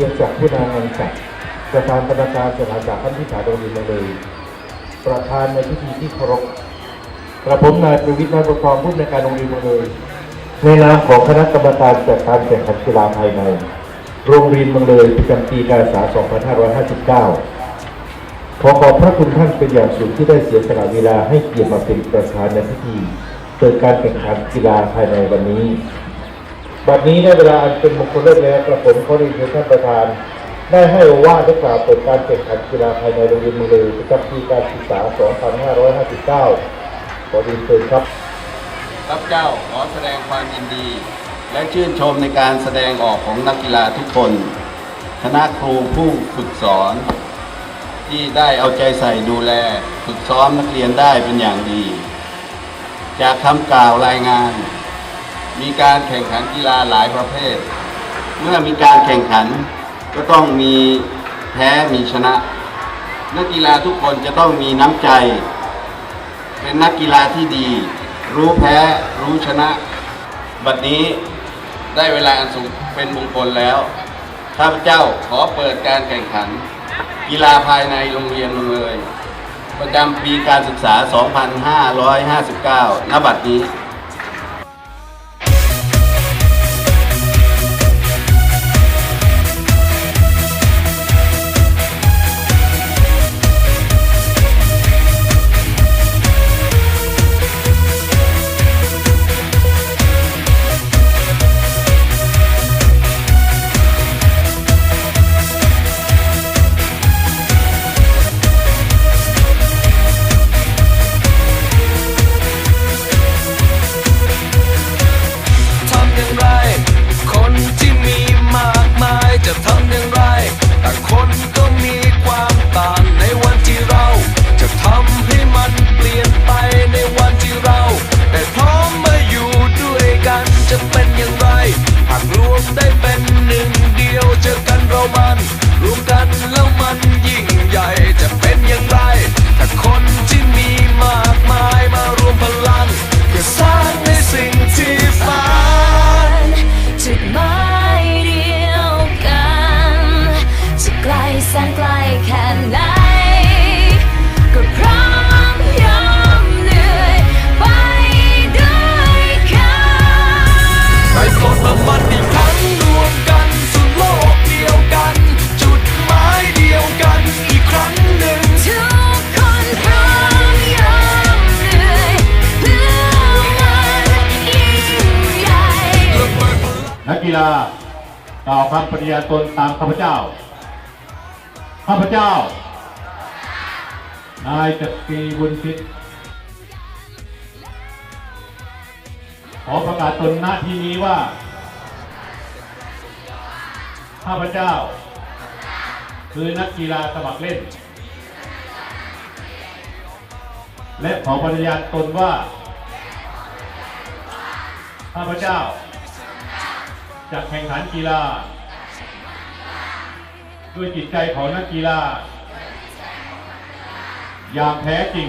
เกี่ยวกับผู้นำงานจัดประธานกรรมการสถานจากท่านพิธาโรงเรียนมาเลย ประธานในพิธีที่เคารพกระผมนายประวิทย์นายประคองผู้ในการโรงเรียนมาเลย ในนามของคณะกรรมการจัดการแข่งขันกีฬาภายใน โรงเรียนเมืองเลยประจำปีการศึกษา 2559ขอขอบพระคุณท่านเป็นอย่างสูงที่ได้เสียสละเวลาให้เกียรติมาเป็นประธานในพิธีเปิดการแข่งขันกีฬาภายในวันนี้ บัดนี้ได้เวลาอันเป็นมงคลเลิศแล้วกระผมขอเรียนเชิญท่านประธาน ได้ให้โอวาทได้กล่าวเปิดการแข่งขันกีฬาภายในโรงเรียนมือเลยประจำปีการศึกษา 2559 ขอเรีเชิญครับรับเจ้าขอแสดงความยินดี และชื่นชมในการแสดงออกของนักกีฬาทุกคนคณะครูผู้ฝึกสอน ที่ได้เอาใจใส่ดูแล ฝึกซ้อมนักเรียนได้เป็นอย่างดี จากคำกล่าวรายงาน มีการแข่งขันกีฬาหลายประเภท เมื่อมีการแข่งขันก็ต้องมีแพ้มีชนะ นักกีฬาทุกคนจะต้องมีน้ำใจ เป็นนักกีฬาที่ดี รู้แพ้รู้ชนะ บัดนี้ได้เวลาอันสูงเป็นมงคลแล้วข้าพเจ้าขอเปิดการแข่งขัน กีฬาภายในโรงเรียนเลย ประจำปีการศึกษา 2559 ณ บัดนี้ กีฬากล่าวคำปฏิญาณตนตามข้าพเจ้า ข้าพเจ้า นายจักรีบุญพิษขอประกาศตนหน้าที่นี้ว่า ข้าพเจ้า คือนักกีฬาสมัครเล่น และขอปฏิญาณตนว่า ข้าพเจ้า จะแข่งขันกีฬา ด้วยจิตใจของนักกีฬา อย่างแท้จริง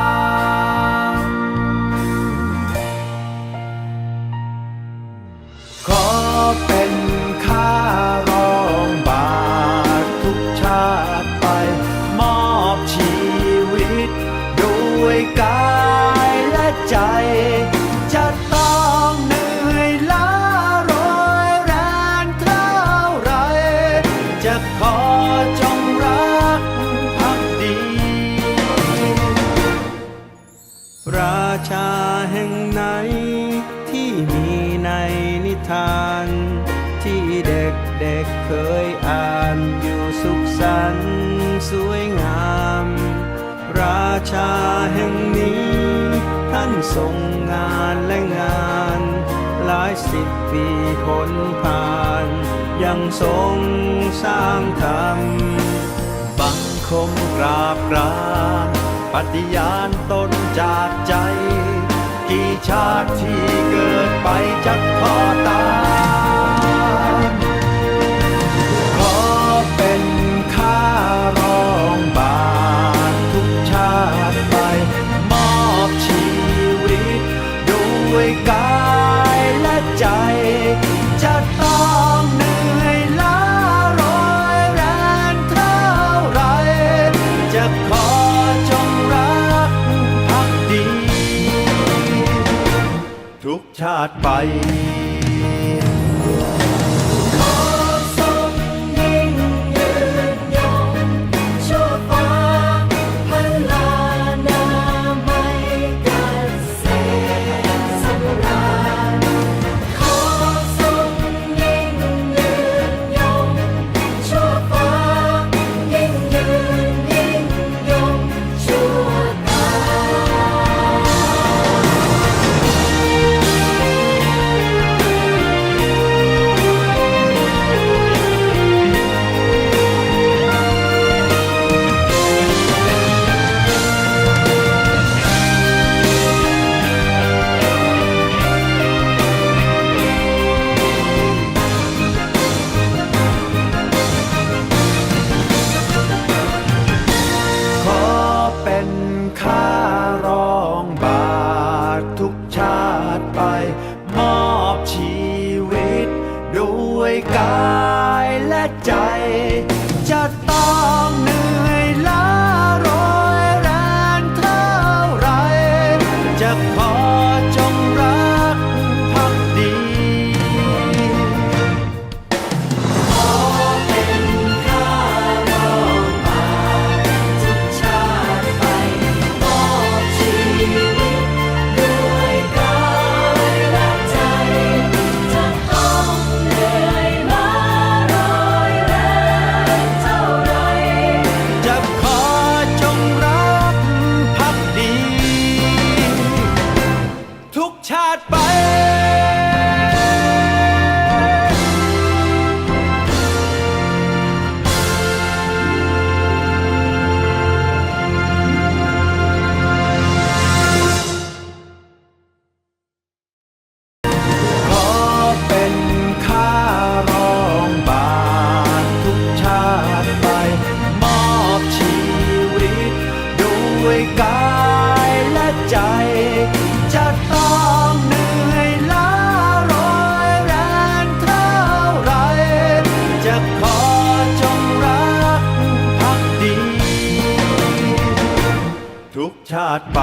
กเด็กเคยอ่านอยู่สุขสันต์สวยงาม ราชาแห่งนี้ ท่านทรงงานและงาน หลายสิบปีพ้นผ่าน ยังทรงสร้างธรรมบังคมกราบกรานปฏิญาณตนจาาติไป จะขอ ไป